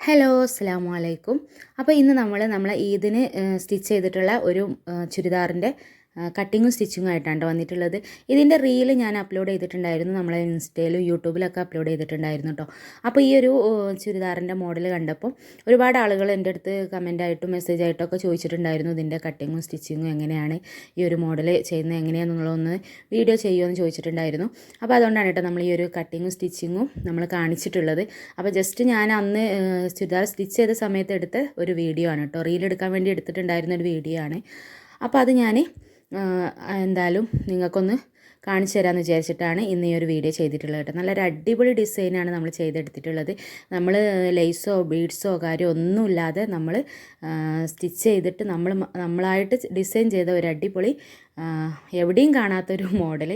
Hello അസ്സാം വലൈക്കും അപ്പോൾ ഇന്ന് നമ്മൾ നമ്മളെ ഈദിന് സ്റ്റിച്ച് ചെയ്തിട്ടുള്ള ഒരു ചുരിദാറിന്റെ കട്ടിങ്ങും സ്റ്റിച്ചിങ്ങും ആയിട്ടാണ് ട്ടോ വന്നിട്ടുള്ളത്. ഇതിന്റെ റീൽ ഞാൻ അപ്ലോഡ് ചെയ്തിട്ടുണ്ടായിരുന്നു. നമ്മളെ ഇൻസ്റ്റയിലും യൂട്യൂബിലൊക്കെ അപ്ലോഡ് ചെയ്തിട്ടുണ്ടായിരുന്നു കേട്ടോ അപ്പോൾ ഈ ഒരു ചുരിദാറിന്റെ മോഡൽ കണ്ടപ്പോൾ ഒരുപാട് ആളുകൾ എന്റെ അടുത്ത് കമന്റായിട്ടും മെസ്സേജ് ആയിട്ടൊക്കെ ചോദിച്ചിട്ടുണ്ടായിരുന്നു ഇതിന്റെ കട്ടിങ്ങും സ്റ്റിച്ചിങ്ങും എങ്ങനെയാണ് ഈ ഒരു മോഡൽ ചെയ്യുന്നത് എങ്ങനെയാണെന്നുള്ളതൊന്ന് വീഡിയോ ചെയ്യുമെന്ന് ചോദിച്ചിട്ടുണ്ടായിരുന്നു. അപ്പോൾ അതുകൊണ്ടാണ് കേട്ടോ നമ്മൾ ഈ ഒരു കട്ടിങ്ങും സ്റ്റിച്ചിങ്ങും നമ്മൾ കാണിച്ചിട്ടുള്ളത്. അപ്പോൾ ജസ്റ്റ് ഞാൻ അന്ന് ചുരിദാർ സ്റ്റിച്ച് ചെയ്ത സമയത്ത് എടുത്ത ഒരു വീഡിയോ ആണ് കേട്ടോ റീൽ എടുക്കാൻ വേണ്ടി എടുത്തിട്ടുണ്ടായിരുന്ന ഒരു വീഡിയോ ആണ്. അപ്പോൾ അത് ഞാൻ എന്തായാലും നിങ്ങൾക്കൊന്ന് കാണിച്ചു തരാമെന്ന് വിചാരിച്ചിട്ടാണ് ഇന്ന് ഈ ഒരു വീഡിയോ ചെയ്തിട്ടുള്ളത് കേട്ടോ. നല്ലൊരു അടിപൊളി ഡിസൈനാണ് നമ്മൾ ചെയ്തെടുത്തിട്ടുള്ളത്. നമ്മൾ ലേസോ ബീഡ്സോ കാര്യമോ ഒന്നുമില്ലാതെ നമ്മൾ സ്റ്റിച്ച് ചെയ്തിട്ട് നമ്മൾ നമ്മളായിട്ട് ഡിസൈൻ ചെയ്ത ഒരു അടിപൊളി എവിടെയും കാണാത്തൊരു മോഡൽ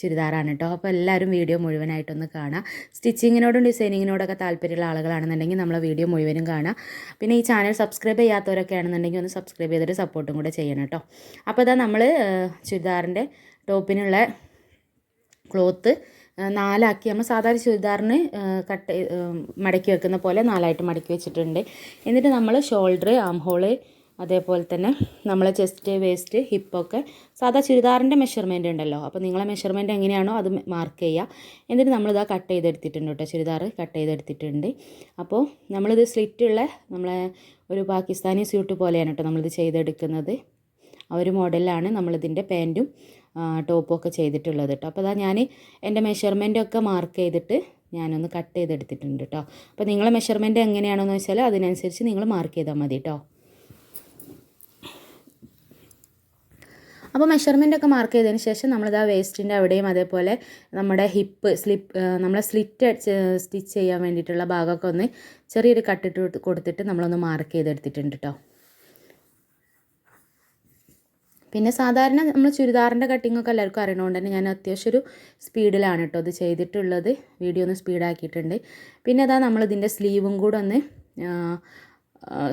ചുരിദാറാണ് കേട്ടോ. അപ്പോൾ എല്ലാവരും വീഡിയോ മുഴുവനായിട്ടൊന്ന് കാണാം. സ്റ്റിച്ചിങ്ങിനോടും ഡിസൈനിങ്ങിനോടൊക്കെ താല്പര്യമുള്ള ആളുകളാണെന്നുണ്ടെങ്കിൽ നമ്മളെ വീഡിയോ മുഴുവനും കാണാം. പിന്നെ ഈ ചാനൽ സബ്സ്ക്രൈബ് ചെയ്യാത്തവരൊക്കെ ആണെന്നുണ്ടെങ്കിൽ ഒന്ന് സബ്സ്ക്രൈബ് ചെയ്തിട്ട് സപ്പോർട്ടും കൂടെ ചെയ്യണം കേട്ടോ. അപ്പോൾ ഇതാ നമ്മൾ ചുരിദാറിന്റെ ടോപ്പിനുള്ള ക്ലോത്ത് നാലാക്കി. നമ്മൾ സാധാരണ ചുരിദാറിന് കട്ട് മടക്കി വെക്കുന്ന പോലെ നാലായിട്ട് മടക്കി വെച്ചിട്ടുണ്ട്. എന്നിട്ട് നമ്മൾ ഷോൾഡർ ആം ഹോൾ അതേപോലെ തന്നെ നമ്മളെ ചെസ്റ്റ് വേസ്റ്റ് ഹിപ്പൊക്കെ സാധാ ചുരിദാറിന്റെ മെഷർമെന്റ് ഉണ്ടല്ലോ. അപ്പോൾ നിങ്ങളെ മെഷർമെന്റ് എങ്ങനെയാണോ അത് മാർക്ക് ചെയ്യുക. എന്നിട്ട് നമ്മളിതാ കട്ട് ചെയ്തെടുത്തിട്ടുണ്ട് കേട്ടോ. ചുരിദാർ കട്ട് ചെയ്തെടുത്തിട്ടുണ്ട്. അപ്പോൾ നമ്മളിത് സ്ലിറ്റുള്ള നമ്മളെ ഒരു പാകിസ്ഥാനി സ്യൂട്ട് പോലെയാണ് കേട്ടോ നമ്മളിത് ചെയ്തെടുക്കുന്നത്. ആ ഒരു മോഡലിലാണ് നമ്മളിതിന്റെ പാന്റും ടോപ്പും ഒക്കെ ചെയ്തിട്ടുള്ളത് കേട്ടോ അപ്പോൾ അതാ ഞാൻ എന്റെ മെഷർമെന്റൊക്കെ മാർക്ക് ചെയ്തിട്ട് ഞാനൊന്ന് കട്ട് ചെയ്തെടുത്തിട്ടുണ്ട് കേട്ടോ അപ്പോൾ നിങ്ങളെ മെഷർമെന്റ് എങ്ങനെയാണെന്ന് വെച്ചാൽ അതിനനുസരിച്ച് നിങ്ങൾ മാർക്ക് ചെയ്താൽ മതി കേട്ടോ അപ്പോൾ മെഷർമെന്റ് ഒക്കെ മാർക്ക് ചെയ്തതിന് ശേഷം നമ്മളിതാ വേസ്റ്റിന്റെ അവിടെയും അതേപോലെ നമ്മുടെ ഹിപ്പ് സ്ലിപ്പ് നമ്മളെ സ്ലിറ്റ് സ്റ്റിച്ച് ചെയ്യാൻ വേണ്ടിയിട്ടുള്ള ഭാഗമൊക്കെ ഒന്ന് ചെറിയൊരു കട്ടിട്ട് കൊടുത്തിട്ട് നമ്മളൊന്ന് മാർക്ക് ചെയ്തെടുത്തിട്ടുണ്ട് കേട്ടോ പിന്നെ സാധാരണ നമ്മൾ ചുരിദാറിന്റെ കട്ടിങ്ങൊക്കെ എല്ലാവർക്കും അറിയണതുകൊണ്ട് തന്നെ ഞാൻ അത്യാവശ്യം ഒരു സ്പീഡിലാണ് കേട്ടോ അത് ചെയ്തിട്ടുള്ളത്. വീഡിയോ ഒന്ന് സ്പീഡാക്കിയിട്ടുണ്ട് പിന്നെ അതാ നമ്മളിതിന്റെ സ്ലീവും കൂടെ ഒന്ന്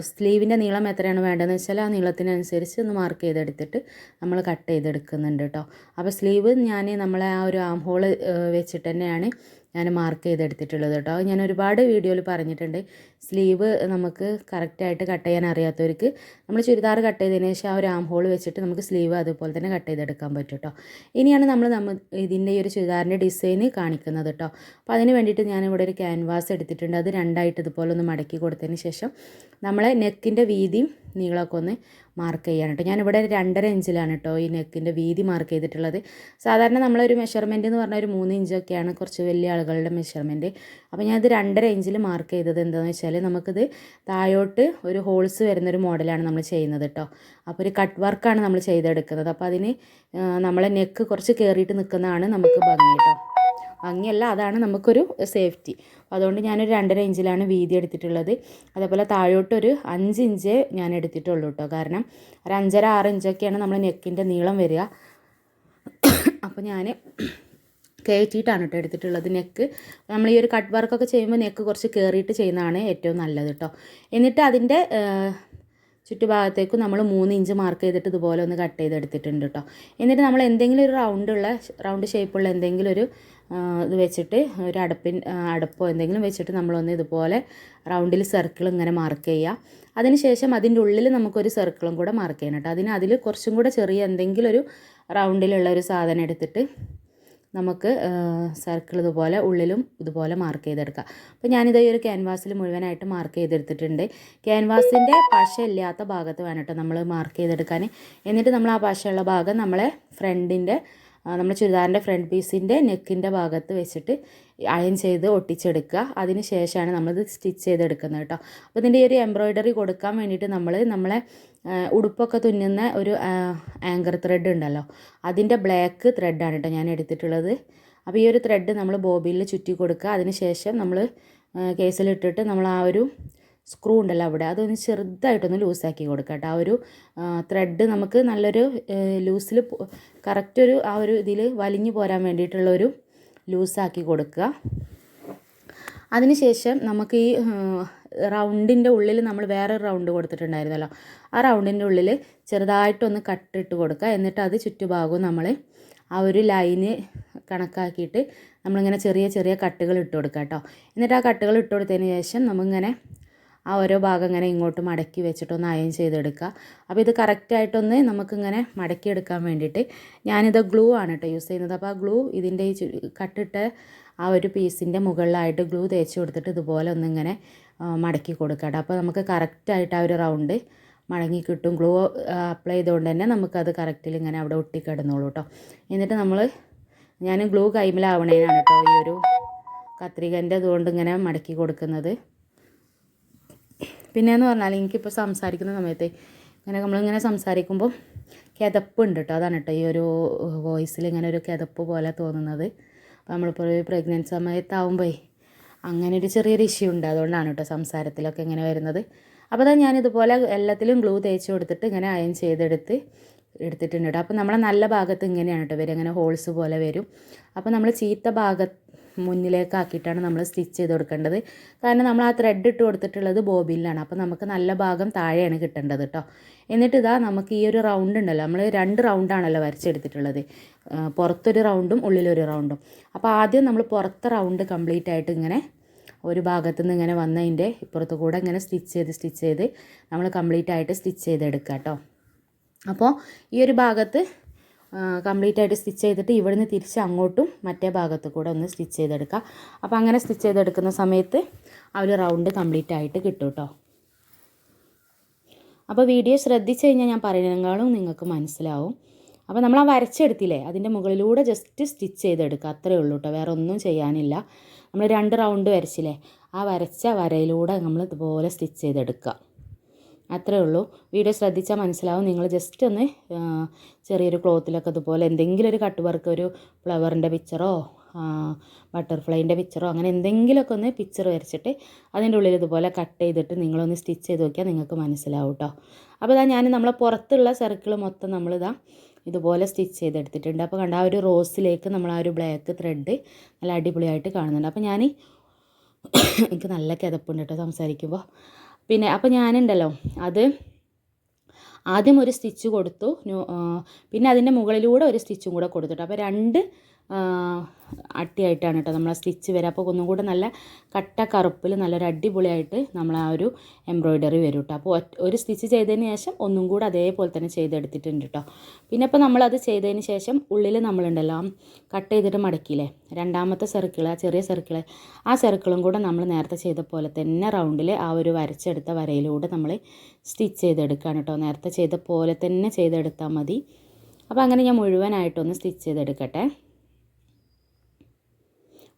സ്ലീവിന്റെ നീളം എത്രയാണ് വേണ്ടതെന്ന് വെച്ചാൽ ആ നീളത്തിനനുസരിച്ച് ഒന്ന് മാർക്ക് ചെയ്തെടുത്തിട്ട് നമ്മൾ കട്ട് ചെയ്തെടുക്കുന്നുണ്ട് കേട്ടോ അപ്പോൾ സ്ലീവ് ഞാൻ നമ്മളെ ആ ഒരു ആം ഹോൾ വെച്ചിട്ട് തന്നെയാണ് ഞാൻ മാർക്ക് ചെയ്തെടുത്തിട്ടുള്ളത് കേട്ടോ ഞാൻ ഒരുപാട് വീഡിയോയിൽ പറഞ്ഞിട്ടുണ്ട്. സ്ലീവ് നമുക്ക് കറക്റ്റായിട്ട് കട്ട് ചെയ്യാൻ അറിയാത്തവർക്ക് നമ്മൾ ചുരിദാർ കട്ട് ചെയ്തതിന് ശേഷം ആ ഒരു ആം ഹോൾ വെച്ചിട്ട് നമുക്ക് സ്ലീവ് അതുപോലെ തന്നെ കട്ട് ചെയ്തെടുക്കാൻ പറ്റും കേട്ടോ ഇനിയാണ് നമ്മൾ നമ്മൾ ഇതിന്റെ ഈ ഒരു ചുരിദാറിന്റെ ഡിസൈന് കാണിക്കുന്നത് കേട്ടോ അപ്പോൾ അതിന് വേണ്ടിയിട്ട് ഞാനിവിടെ ഒരു ക്യാൻവാസ് എടുത്തിട്ടുണ്ട്. അത് രണ്ടായിട്ട് ഇതുപോലെ ഒന്ന് മടക്കി കൊടുത്തതിന് ശേഷം നമ്മളെ നെക്കിന്റെ വീതിയും നീളമൊക്കെ ഒന്ന് മാർക്ക് ചെയ്യാൻ കേട്ടോ. ഞാനിവിടെ രണ്ടര ഇഞ്ചിലാണ് കേട്ടോ ഈ നെക്കിന്റെ വീതി മാർക്ക് ചെയ്തിട്ടുള്ളത്. സാധാരണ നമ്മളൊരു മെഷർമെന്റ് എന്ന് പറഞ്ഞാൽ ഒരു മൂന്ന് ഇഞ്ചൊക്കെയാണ് കുറച്ച് വലിയ ആളുകളുടെ മെഷർമെന്റ് അപ്പോൾ ഞാനത് രണ്ടര ഇഞ്ചിൽ മാർക്ക് ചെയ്തത് എന്താണെന്ന് വെച്ചാൽ നമുക്കിത് താഴോട്ട് ഒരു ഹോൾസ് വരുന്നൊരു മോഡലാണ് നമ്മൾ ചെയ്യുന്നത് കേട്ടോ. അപ്പോൾ ഒരു കട്ട് വർക്കാണ് നമ്മൾ ചെയ്തെടുക്കുന്നത്. അപ്പോൾ അതിന് നമ്മളെ നെക്ക് കുറച്ച് കയറിയിട്ട് നിൽക്കുന്നതാണ് നമുക്ക് ഭംഗി കേട്ടോ. ഭംഗിയല്ല അതാണ് നമുക്കൊരു സേഫ്റ്റി. അതുകൊണ്ട് ഞാനൊരു രണ്ടര ഇഞ്ചിലാണ് വീതി എടുത്തിട്ടുള്ളത്. അതേപോലെ താഴോട്ടൊരു അഞ്ച് ഇഞ്ച് ഞാൻ എടുത്തിട്ടുള്ളൂ കേട്ടോ കാരണം ഒരു അഞ്ചര ആറ് ഇഞ്ചൊക്കെയാണ് നമ്മൾ നെക്കിന്റെ നീളം വരിക. അപ്പോൾ ഞാൻ കയറ്റിയിട്ടാണ് കേട്ടോ എടുത്തിട്ടുള്ളത് നെക്ക്. നമ്മൾ ഈ ഒരു കട്ട് വർക്കൊക്കെ ചെയ്യുമ്പോൾ നെക്ക് കുറച്ച് കയറിയിട്ട് ചെയ്യുന്നതാണ് ഏറ്റവും നല്ലത് കേട്ടോ എന്നിട്ട് അതിന്റെ ചുറ്റുഭാഗത്തേക്ക് നമ്മൾ മൂന്ന് ഇഞ്ച് മാർക്ക് ചെയ്തിട്ട് ഇതുപോലെ ഒന്ന് കട്ട് ചെയ്തെടുത്തിട്ടുണ്ട് കേട്ടോ എന്നിട്ട് നമ്മൾ എന്തെങ്കിലും ഒരു റൗണ്ടുള്ള റൗണ്ട് ഷേപ്പുള്ള എന്തെങ്കിലും ഒരു ഇത് വെച്ചിട്ട് ഒരു അടപ്പിൻ അടപ്പോ എന്തെങ്കിലും വെച്ചിട്ട് നമ്മളൊന്ന് ഇതുപോലെ റൗണ്ടിൽ സർക്കിൾ ഇങ്ങനെ മാർക്ക് ചെയ്യുക അതിനുശേഷം അതിന്റെ ഉള്ളിൽ നമുക്കൊരു സർക്കിളും കൂടെ മാർക്ക് ചെയ്യണം കേട്ടോ. അതിന് അതിൽ കുറച്ചും കൂടെ ചെറിയ എന്തെങ്കിലും ഒരു റൗണ്ടിലുള്ള ഒരു സാധനം എടുത്തിട്ട് നമുക്ക് സർക്കിൾ ഇതുപോലെ ഉള്ളിലും ഇതുപോലെ മാർക്ക് ചെയ്തെടുക്കാം. അപ്പോൾ ഞാനിത് ഈ ഒരു ക്യാൻവാസിൽ മുഴുവനായിട്ട് മാർക്ക് ചെയ്തെടുത്തിട്ടുണ്ട്. ക്യാൻവാസിന്റെ പശ ഇല്ലാത്ത ഭാഗത്ത് വേണം കേട്ടോ നമ്മൾ മാർക്ക് ചെയ്തെടുക്കാൻ. എന്നിട്ട് നമ്മൾ ആ പശയുള്ള ഭാഗം നമ്മളെ ഫ്രണ്ടിന്റെ നമ്മൾ ചുരിദാറിന്റെ ഫ്രണ്ട് പീസിന്റെ നെക്കിന്റെ ഭാഗത്ത് വെച്ചിട്ട് അയൺ ചെയ്ത് ഒട്ടിച്ചെടുക്കുക. അതിന് ശേഷമാണ് നമ്മളിത് സ്റ്റിച്ച് ചെയ്തെടുക്കുന്നത് കേട്ടോ. അപ്പോൾ ഇതിന്റെ ഈ ഒരു എംബ്രോയ്ഡറി കൊടുക്കാൻ വേണ്ടിയിട്ട് നമ്മൾ നമ്മളെ ഉടുപ്പൊക്കെ തുന്നുന്ന ഒരു ആങ്കർ ത്രെഡ് ഉണ്ടല്ലോ. അതിന്റെ ബ്ലാക്ക് ത്രെഡാണ് കേട്ടോ ഞാൻ എടുത്തിട്ടുള്ളത്. അപ്പോൾ ഈ ഒരു ത്രെഡ് നമ്മൾ ബോബിയിൽ ചുറ്റി കൊടുക്കുക. അതിന് ശേഷം നമ്മൾ കേസിലിട്ടിട്ട് നമ്മൾ ആ ഒരു സ്ക്രൂ ഉണ്ടല്ലോ അവിടെ അതൊന്ന് ചെറുതായിട്ടൊന്ന് ലൂസാക്കി കൊടുക്കുക കേട്ടോ ആ ഒരു ത്രെഡ് നമുക്ക് നല്ലൊരു ലൂസിൽ കറക്റ്റ് ഒരു ആ ഒരു ഇതിൽ വലിഞ്ഞു പോരാൻ വേണ്ടിയിട്ടുള്ളൊരു ലൂസാക്കി കൊടുക്കുക. അതിനുശേഷം നമുക്ക് ഈ റൗണ്ടിന്റെ ഉള്ളിൽ നമ്മൾ വേറെ റൗണ്ട് കൊടുത്തിട്ടുണ്ടായിരുന്നല്ലോ. ആ റൗണ്ടിന്റെ ഉള്ളിൽ ചെറുതായിട്ടൊന്ന് കട്ടിട്ട് കൊടുക്കുക. എന്നിട്ട് അത് ചുറ്റുഭാഗവും നമ്മൾ ആ ഒരു ലൈന് കണക്കാക്കിയിട്ട് നമ്മളിങ്ങനെ ചെറിയ ചെറിയ കട്ടുകൾ ഇട്ട് കൊടുക്കുക കേട്ടോ. എന്നിട്ട് ആ കട്ടുകൾ ഇട്ട് കൊടുത്തതിന് ശേഷം നമ്മളിങ്ങനെ ആ ഓരോ ഭാഗം ഇങ്ങനെ ഇങ്ങോട്ട് മടക്കി വെച്ചിട്ടൊന്ന് അയൺ ചെയ്തെടുക്കുക. അപ്പോൾ ഇത് കറക്റ്റായിട്ടൊന്ന് നമുക്കിങ്ങനെ മടക്കിയെടുക്കാൻ വേണ്ടിയിട്ട് ഞാനിത് ഗ്ലൂ ആണ് കേട്ടോ യൂസ് ചെയ്യുന്നത്. അപ്പോൾ ആ ഗ്ലൂ ഇതിന്റെ ഈ കട്ടിട്ട് ആ ഒരു പീസിന്റെ മുകളിലായിട്ട് ഗ്ലൂ തേച്ച് കൊടുത്തിട്ട് ഇതുപോലെ ഒന്നിങ്ങനെ മടക്കി കൊടുക്കുക കേട്ടോ. അപ്പോൾ നമുക്ക് കറക്റ്റായിട്ട് ആ ഒരു റൗണ്ട് മടങ്ങി കിട്ടും. ഗ്ലൂ അപ്ലൈ ചെയ്തുകൊണ്ട് തന്നെ നമുക്കത് കറക്റ്റിൽ ഇങ്ങനെ അവിടെ ഒട്ടിക്കിടന്നോളൂ കേട്ടോ. എന്നിട്ട് നമ്മൾ ഞാൻ ഗ്ലൂ കൈമിലാവണേനാണ് കേട്ടോ ഈ ഒരു കത്രികന്റെ ഇതുകൊണ്ട് ഇങ്ങനെ മടക്കി കൊടുക്കുന്നത്. പിന്നെയെന്ന് പറഞ്ഞാൽ എനിക്കിപ്പോൾ സംസാരിക്കുന്ന സമയത്ത് ഇങ്ങനെ നമ്മളിങ്ങനെ സംസാരിക്കുമ്പോൾ കിതപ്പ് ഉണ്ട് കേട്ടോ അതാണ് കേട്ടോ ഈ ഒരു വോയിസിൽ ഇങ്ങനെ ഒരു കിതപ്പ് പോലെ തോന്നുന്നത്. അപ്പോൾ നമ്മളിപ്പോൾ ഒരു പ്രഗ്നന്റ് സമയത്താവുമ്പോൾ അങ്ങനെ ഒരു ചെറിയൊരു ഇഷ്യൂ ഉണ്ട്. അതുകൊണ്ടാണ് കേട്ടോ സംസാരത്തിലൊക്കെ ഇങ്ങനെ വരുന്നത്. അപ്പോൾ അതാ ഞാനിതുപോലെ എല്ലാത്തിലും ഗ്ലൂ തേച്ച് കൊടുത്തിട്ട് ഇങ്ങനെ അയൺ ചെയ്തെടുത്ത് എടുത്തിട്ടുണ്ട് കേട്ടോ അപ്പോൾ നമ്മളെ നല്ല ഭാഗത്ത് ഇങ്ങനെയാണ് കേട്ടോ വരും ഇങ്ങനെ ഹോൾസ് പോലെ വരും. അപ്പോൾ നമ്മൾ ചീത്ത ഭാഗത്ത് മുന്നിലേക്കാക്കിയിട്ടാണ് നമ്മൾ സ്റ്റിച്ച് ചെയ്ത് കൊടുക്കേണ്ടത്. കാരണം നമ്മൾ ആ ത്രെഡ് ഇട്ട് കൊടുത്തിട്ടുള്ളത് ബോബിലാണ് അപ്പോൾ നമുക്ക് നല്ല ഭാഗം താഴെയാണ് കിട്ടേണ്ടത് കേട്ടോ എന്നിട്ട് ഇതാ നമുക്ക് ഈ ഒരു റൗണ്ട് ഉണ്ടല്ലോ. നമ്മൾ രണ്ട് റൗണ്ടാണല്ലോ വരച്ചെടുത്തിട്ടുള്ളത്. പുറത്തൊരു റൗണ്ടും ഉള്ളിലൊരു റൗണ്ടും അപ്പോൾ ആദ്യം നമ്മൾ പുറത്തെ റൗണ്ട് കംപ്ലീറ്റ് ആയിട്ട് ഇങ്ങനെ ഒരു ഭാഗത്തു നിന്ന് ഇങ്ങനെ വന്നതിന്റെ ഇപ്പുറത്ത് കൂടെ ഇങ്ങനെ സ്റ്റിച്ച് ചെയ്ത് സ്റ്റിച്ച് ചെയ്ത് നമ്മൾ കംപ്ലീറ്റ് ആയിട്ട് സ്റ്റിച്ച് ചെയ്തെടുക്കുക കേട്ടോ അപ്പോൾ ഈ ഒരു ഭാഗത്ത് കംപ്ലീറ്റ് ആയിട്ട് സ്റ്റിച്ച് ചെയ്തിട്ട് ഇവിടുന്ന് തിരിച്ച് അങ്ങോട്ടും മറ്റേ ഭാഗത്ത് കൂടെ ഒന്ന് സ്റ്റിച്ച് ചെയ്തെടുക്കുക അപ്പോൾ അങ്ങനെ സ്റ്റിച്ച് ചെയ്തെടുക്കുന്ന സമയത്ത് ആ റൗണ്ട് കംപ്ലീറ്റ് ആയിട്ട് കിട്ടും കേട്ടോ. അപ്പോൾ വീഡിയോ ശ്രദ്ധിച്ച് കഴിഞ്ഞാൽ ഞാൻ പറയുന്നതിനേക്കാളും നിങ്ങൾക്ക് മനസ്സിലാവും. അപ്പോൾ നമ്മൾ ആ വരച്ചെടുത്തില്ലേ അതിന്റെ മുകളിലൂടെ ജസ്റ്റ് സ്റ്റിച്ച് ചെയ്തെടുക്കുക. അത്രയേ ഉള്ളൂ കേട്ടോ വേറെ ഒന്നും ചെയ്യാനില്ല. നമ്മൾ രണ്ട് റൗണ്ട് വരച്ചില്ലേ ആ വരച്ച വരയിലൂടെ നമ്മൾ ഇതുപോലെ സ്റ്റിച്ച് ചെയ്തെടുക്കുക. അത്രേ ഉള്ളൂ. വീഡിയോ ശ്രദ്ധിച്ചാൽ മനസ്സിലാവും. നിങ്ങൾ ജസ്റ്റ് ഒന്ന് ചെറിയൊരു ക്ലോത്തിലൊക്കെ അതുപോലെ എന്തെങ്കിലും ഒരു കട്ട് വർക്ക് ഒരു ഫ്ലവറിന്റെ പിക്ചറോ ബട്ടർഫ്ലൈന്റെ പിക്ചറോ അങ്ങനെ എന്തെങ്കിലുമൊക്കെ ഒന്ന് പിക്ചർ വരച്ചിട്ട് അതിന്റെ ഉള്ളിൽ ഇതുപോലെ കട്ട് ചെയ്തിട്ട് നിങ്ങളൊന്ന് സ്റ്റിച്ച് ചെയ്ത് നോക്കിയാൽ നിങ്ങൾക്ക് മനസ്സിലാവും കേട്ടോ അപ്പോൾ ഇതാ ഞാൻ നമ്മളെ പുറത്തുള്ള സർക്കിൾ മൊത്തം നമ്മളിതാ ഇതുപോലെ സ്റ്റിച്ച് ചെയ്തെടുത്തിട്ടുണ്ട്. അപ്പോൾ കണ്ട ആ ഒരു റോസിലേക്ക് നമ്മൾ ആ ഒരു ബ്ലാക്ക് ത്രെഡ് നല്ല അടിപൊളിയായിട്ട് കാണുന്നുണ്ട്. അപ്പോൾ ഞാൻ എനിക്ക് നല്ല കിതപ്പുണ്ട് കേട്ടോ സംസാരിക്കുമ്പോൾ പിന്നെ അപ്പോൾ ഞാനുണ്ടല്ലോ അത് ആദ്യം ഒരു സ്റ്റിച്ച് കൊടുത്തു പിന്നെ അതിന്റെ മുകളിലൂടെ ഒരു സ്റ്റിച്ചും കൂടെ കൊടുത്തിട്ട്. അപ്പോൾ രണ്ട് അട്ടിയായിട്ടാണ് കേട്ടോ നമ്മൾ സ്റ്റിച്ച് വരിക അപ്പോൾ ഒന്നും കൂടെ നല്ല കട്ട കറുപ്പിൽ നല്ലൊരു അടിപൊളിയായിട്ട് നമ്മൾ ആ ഒരു എംബ്രോയ്ഡറി വരും കേട്ടോ. അപ്പോൾ ഒരു സ്റ്റിച്ച് ചെയ്തതിന് ശേഷം ഒന്നും കൂടെ അതേപോലെ തന്നെ ചെയ്തെടുത്തിട്ടുണ്ട് കേട്ടോ. പിന്നെ ഇപ്പോൾ നമ്മളത് ചെയ്തതിന് ശേഷം ഉള്ളിൽ നമ്മളുണ്ടല്ലോ കട്ട് ചെയ്തിട്ട് മടക്കിയില്ലേ? രണ്ടാമത്തെ സർക്കിൾ ആ ചെറിയ സർക്കിൾ ആ സർക്കിളും കൂടെ നമ്മൾ നേരത്തെ ചെയ്ത പോലെ തന്നെ റൗണ്ടിൽ ആ ഒരു വരച്ചെടുത്ത വരയിലൂടെ നമ്മൾ സ്റ്റിച്ച് ചെയ്തെടുക്കുകയാണ് കേട്ടോ. നേരത്തെ ചെയ്ത പോലെ തന്നെ ചെയ്തെടുത്താൽ മതി. അപ്പോൾ അങ്ങനെ ഞാൻ മുഴുവനായിട്ടൊന്ന് സ്റ്റിച്ച് ചെയ്തെടുക്കട്ടെ.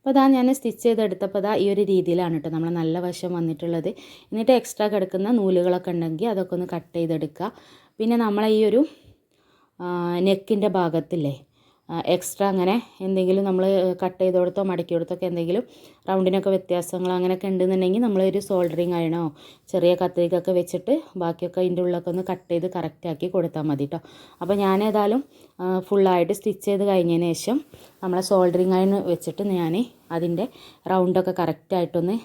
അപ്പോൾ അതാ ഞാൻ സ്റ്റിച്ച് ചെയ്തെടുത്തപ്പോൾ അതാ ഈ ഒരു രീതിയിലാണ് കേട്ടോ നമ്മൾ നല്ല വശം വന്നിട്ടുള്ളത്. എന്നിട്ട് എക്സ്ട്രാ കിടക്കുന്ന നൂലുകളൊക്കെ ഉണ്ടെങ്കിൽ അതൊക്കെ ഒന്ന് കട്ട് ചെയ്തെടുക്കുക. പിന്നെ നമ്മൾ ഈ ഒരു നെക്കിന്റെ ഭാഗത്തില്ലേ എക്സ്ട്രാ അങ്ങനെ എന്തെങ്കിലും നമ്മൾ കട്ട് ചെയ്ത് കൊടുത്തോ മടക്കി കൊടുത്തോ ഒക്കെ എന്തെങ്കിലും റൗണ്ടിനൊക്കെ വ്യത്യാസങ്ങൾ അങ്ങനെയൊക്കെ ഉണ്ടെന്നുണ്ടെങ്കിൽ നമ്മളൊരു സോൾഡറിങ് അയണോ ചെറിയ കത്തിരിക്കൊക്കെ വെച്ചിട്ട് ബാക്കിയൊക്കെ അതിന്റെ ഉള്ളിലൊക്കെ ഒന്ന് കട്ട് ചെയ്ത് കറക്റ്റാക്കി കൊടുത്താൽ മതി കേട്ടോ. അപ്പോൾ ഞാൻ ഏതായാലും ഫുള്ളായിട്ട് സ്റ്റിച്ച് ചെയ്ത് കഴിഞ്ഞതിന് ശേഷം നമ്മളെ സോൾഡറിങ് അയൺ വെച്ചിട്ട് ഞാൻ അതിന്റെ റൗണ്ടൊക്കെ കറക്റ്റായിട്ടൊന്ന്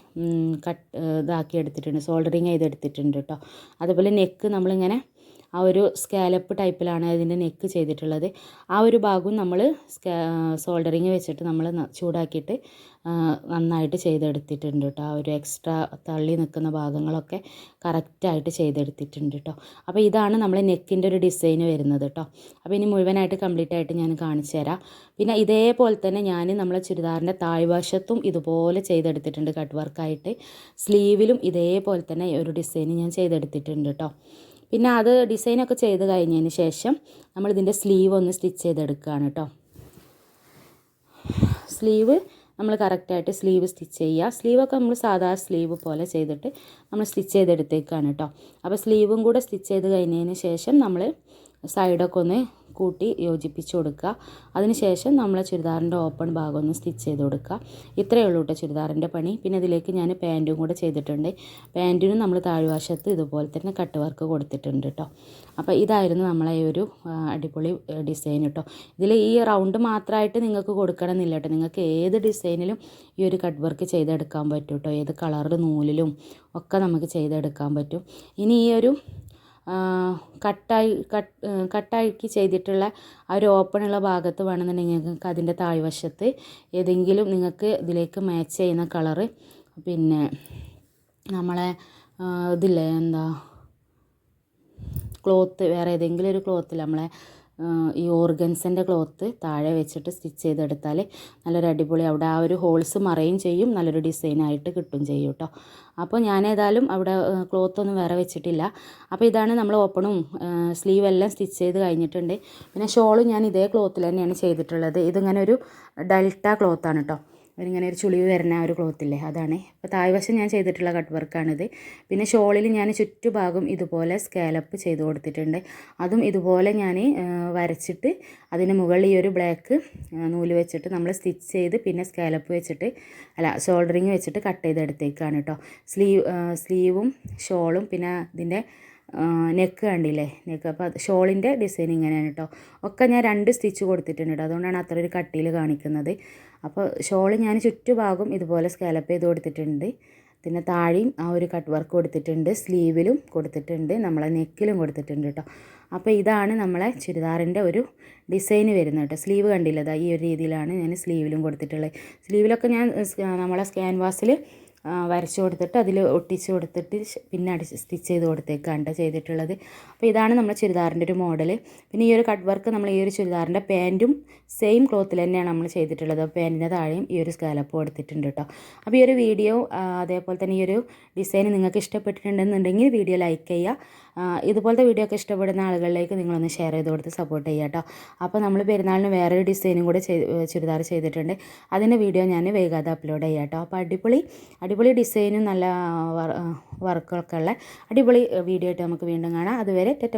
കട്ട് ഇതാക്കി എടുത്തിട്ടുണ്ട് സോൾഡറിങ് ചെയ്തെടുത്തിട്ടുണ്ട് കേട്ടോ അതുപോലെ നെക്ക് നമ്മളിങ്ങനെ ആ ഒരു സ്കാലപ്പ് ടൈപ്പിലാണ് അതിന്റെ നെക്ക് ചെയ്തിട്ടുള്ളത്. ആ ഒരു ഭാഗവും നമ്മൾ സോൾഡറിങ് വെച്ചിട്ട് നമ്മൾ ചൂടാക്കിയിട്ട് നന്നായിട്ട് ചെയ്തെടുത്തിട്ടുണ്ട് കേട്ടോ ആ ഒരു എക്സ്ട്രാ തള്ളി നിൽക്കുന്ന ഭാഗങ്ങളൊക്കെ കറക്റ്റായിട്ട് ചെയ്തെടുത്തിട്ടുണ്ട് കേട്ടോ അപ്പോൾ ഇതാണ് നമ്മൾ നെക്കിന്റെ ഒരു ഡിസൈൻ വരുന്നത് കേട്ടോ അപ്പോൾ ഇനി മുഴുവനായിട്ട് കംപ്ലീറ്റ് ആയിട്ട് ഞാൻ കാണിച്ചു തരാം. പിന്നെ ഇതേപോലെ തന്നെ ഞാൻ നമ്മളെ ചുരിദാറിന്റെ താഴ്വശത്തും ഇതുപോലെ ചെയ്തെടുത്തിട്ടുണ്ട്. കട്ട് വർക്കായിട്ട് സ്ലീവിലും ഇതേപോലെ തന്നെ ഒരു ഡിസൈൻ ഞാൻ ചെയ്തെടുത്തിട്ടുണ്ട് കേട്ടോ പിന്നെ അത് ഡിസൈനൊക്കെ ചെയ്ത് കഴിഞ്ഞതിന് ശേഷം നമ്മൾ ഇതിന്റെ സ്ലീവ് ഒന്ന് സ്റ്റിച്ച് ചെയ്തെടുക്കുകയാണ് കേട്ടോ. സ്ലീവ് നമ്മൾ കറക്റ്റായിട്ട് സ്ലീവ് സ്റ്റിച്ച് ചെയ്യുക. സ്ലീവൊക്കെ നമ്മൾ സാധാരണ സ്ലീവ് പോലെ ചെയ്തിട്ട് നമ്മൾ സ്റ്റിച്ച് ചെയ്തെടുത്തേക്കാണ് കേട്ടോ. അപ്പോൾ സ്ലീവും കൂടെ സ്റ്റിച്ച് ചെയ്ത് കഴിഞ്ഞതിന് ശേഷം നമ്മൾ സൈഡൊക്കെ ഒന്ന് കൂട്ടി യോജിപ്പിച്ച് കൊടുക്കുക. അതിനുശേഷം നമ്മൾ ചുരിദാറിന്റെ ഓപ്പൺ ഭാഗം ഒന്ന് സ്റ്റിച്ച് ചെയ്ത് കൊടുക്കുക. ഇത്രയേ ഉള്ളൂ കേട്ടോ ചുരിദാറിന്റെ പണി. പിന്നെ ഇതിലേക്ക് ഞാൻ പാന്റും കൂടെ ചെയ്തിട്ടുണ്ട്. പാന്റിനും നമ്മൾ താഴ്വശത്ത് ഇതുപോലെ തന്നെ കട്ട് വർക്ക് കൊടുത്തിട്ടുണ്ട് കേട്ടോ. അപ്പോൾ ഇതായിരുന്നു നമ്മളെ ഈ ഒരു അടിപൊളി ഡിസൈൻ കേട്ടോ. ഇതിൽ ഈ റൗണ്ട് മാത്രമായിട്ട് നിങ്ങൾക്ക് കൊടുക്കണമെന്നില്ല കേട്ടോ. നിങ്ങൾക്ക് ഏത് ഡിസൈനിലും ഈ ഒരു കട്ട് വർക്ക് ചെയ്തെടുക്കാൻ പറ്റും കേട്ടോ. ഏത് കളറിൽ നൂലിലും ഒക്കെ നമുക്ക് ചെയ്തെടുക്കാൻ പറ്റും. ഇനി ഈ ഒരു കട്ടായി കട്ട് കട്ടാക്കി ചെയ്തിട്ടുള്ള ആ ഒരു ഓപ്പണുള്ള ഭാഗത്ത് വേണമെന്നുണ്ടെങ്കിൽ നിങ്ങൾക്ക് അതിന്റെ താഴ്വശത്ത് ഏതെങ്കിലും നിങ്ങൾക്ക് ഇതിലേക്ക് മാച്ച് ചെയ്യുന്ന കളറ് പിന്നെ നമ്മളെ ഇതില്ലേ എന്താ ക്ലോത്ത് വേറെ ഏതെങ്കിലും ഒരു ക്ലോത്തിൽ നമ്മളെ ഈ ഓർഗൻസിന്റെ ക്ലോത്ത് താഴെ വെച്ചിട്ട് സ്റ്റിച്ച് ചെയ്തെടുത്താൽ നല്ലൊരു അടിപൊളി അവിടെ ആ ഒരു ഹോൾസ് മറയും ചെയ്യും നല്ലൊരു ഡിസൈനായിട്ട് കിട്ടും ചെയ്യും കേട്ടോ അപ്പോൾ ഞാൻ ഏതായാലും അവിടെ ക്ലോത്ത് ഒന്നും വേറെ വെച്ചിട്ടില്ല. അപ്പോൾ ഇതാണ് നമ്മൾ ഓപ്പണും സ്ലീവ് എല്ലാം സ്റ്റിച്ച് ചെയ്ത് കഴിഞ്ഞിട്ടുണ്ട്. പിന്നെ ഷോളും ഞാൻ ഇതേ ക്ലോത്തിൽ തന്നെയാണ് ചെയ്തിട്ടുള്ളത്. ഇതിങ്ങനെ ഒരു ഡെൽറ്റ ക്ലോത്താണ് കേട്ടോ ഒരിങ്ങനെ ഒരു ചുളിവ് വരുന്ന ഒരു ക്ലോത്തില്ലേ അതാണ്. അപ്പോൾ താഴ്വശം ഞാൻ ചെയ്തിട്ടുള്ള കട്ട് വർക്കാണിത് പിന്നെ ഷോളിൽ ഞാൻ ചുറ്റുഭാഗം ഇതുപോലെ സ്കാലപ്പ് ചെയ്ത് കൊടുത്തിട്ടുണ്ട്. അതും ഇതുപോലെ ഞാൻ വരച്ചിട്ട് അതിന് മുകളിൽ ഈ ഒരു ബ്ലാക്ക് നൂൽ വെച്ചിട്ട് നമ്മൾ സ്റ്റിച്ച് ചെയ്ത് പിന്നെ സ്കാലപ്പ് വെച്ചിട്ട് അല്ല ഷോൾഡറിങ് വെച്ചിട്ട് കട്ട് ചെയ്തെടുത്തേക്കാണ് കേട്ടോ സ്ലീവ് സ്ലീവും ഷോളും പിന്നെ ഇതിന്റെ നെക്ക് കണ്ടില്ലേ? നെക്ക് അപ്പോൾ ഷോളിന്റെ ഡിസൈൻ ഇങ്ങനെയാണ് കേട്ടോ ഒക്കെ ഞാൻ രണ്ട് സ്റ്റിച്ച് കൊടുത്തിട്ടുണ്ട് കേട്ടോ അതുകൊണ്ടാണ് അത്ര ഒരു കട്ടിയിൽ കാണിക്കുന്നത്. അപ്പോൾ ഷോൾ ഞാൻ ചുറ്റുഭാഗം ഇതുപോലെ സ്കാലപ്പ് ചെയ്ത് കൊടുത്തിട്ടുണ്ട്. പിന്നെ താഴെയും ആ ഒരു കട്ട് വർക്ക് കൊടുത്തിട്ടുണ്ട്. സ്ലീവിലും കൊടുത്തിട്ടുണ്ട്. നമ്മളെ നെക്കിലും കൊടുത്തിട്ടുണ്ട് കേട്ടോ അപ്പോൾ ഇതാണ് നമ്മളെ ചുരിദാറിന്റെ ഒരു ഡിസൈൻ വരുന്നത് കേട്ടോ സ്ലീവ് കണ്ടില്ലതാ ഈ ഒരു രീതിയിലാണ് ഞാൻ സ്ലീവിലും കൊടുത്തിട്ടുള്ളത്. സ്ലീവിലൊക്കെ ഞാൻ നമ്മളെ ക്യാൻവാസിൽ വരച്ച് കൊടുത്തിട്ട് അതിൽ ഒട്ടിച്ച് കൊടുത്തിട്ട് പിന്നെ അടി സ്റ്റിച്ച് ചെയ്ത് കൊടുത്തേക്കാണ്ട് ചെയ്തിട്ടുള്ളത്. അപ്പോൾ ഇതാണ് നമ്മുടെ ചുരിദാറിന്റെ ഒരു മോഡൽ പിന്നെ ഈ ഒരു കട്ട് വർക്ക് നമ്മൾ ഈ ഒരു ചുരിദാറിന്റെ പാന്റും സെയിം ക്ലോത്തിൽ തന്നെയാണ് നമ്മൾ ചെയ്തിട്ടുള്ളത്. അപ്പോൾ പാന്റിന്റെ താഴെയും ഈ ഒരു സ്കാലപ്പ് കൊടുത്തിട്ടുണ്ട് കേട്ടോ അപ്പോൾ ഈ ഒരു വീഡിയോ അതേപോലെ തന്നെ ഈ ഒരു ഡിസൈൻ നിങ്ങൾക്ക് ഇഷ്ടപ്പെട്ടിട്ടുണ്ടെന്നുണ്ടെങ്കിൽ വീഡിയോ ലൈക്ക് ചെയ്യുക. ഇതുപോലത്തെ വീഡിയോ ഒക്കെ ഇഷ്ടപ്പെടുന്ന ആളുകളിലേക്ക് നിങ്ങളൊന്ന് ഷെയർ ചെയ്ത് കൊടുത്ത് സപ്പോർട്ട് ചെയ്യുക കേട്ടോ അപ്പോൾ നമ്മൾ പെരുന്നാളിന് വേറൊരു ഡിസൈനും കൂടെ ചുരിദാർ ചെയ്തിട്ടുണ്ട്. അതിന്റെ വീഡിയോ ഞാൻ വൈകാതെ അപ്ലോഡ് ചെയ്യാം കേട്ടോ അപ്പോൾ അടിപൊളി അടിപൊളി ഡിസൈനും നല്ല വർക്കൊക്കെ ഉള്ള അടിപൊളി വീഡിയോ ആയിട്ട് നമുക്ക് വീണ്ടും കാണാം. അതുവരെ ടെറ്റ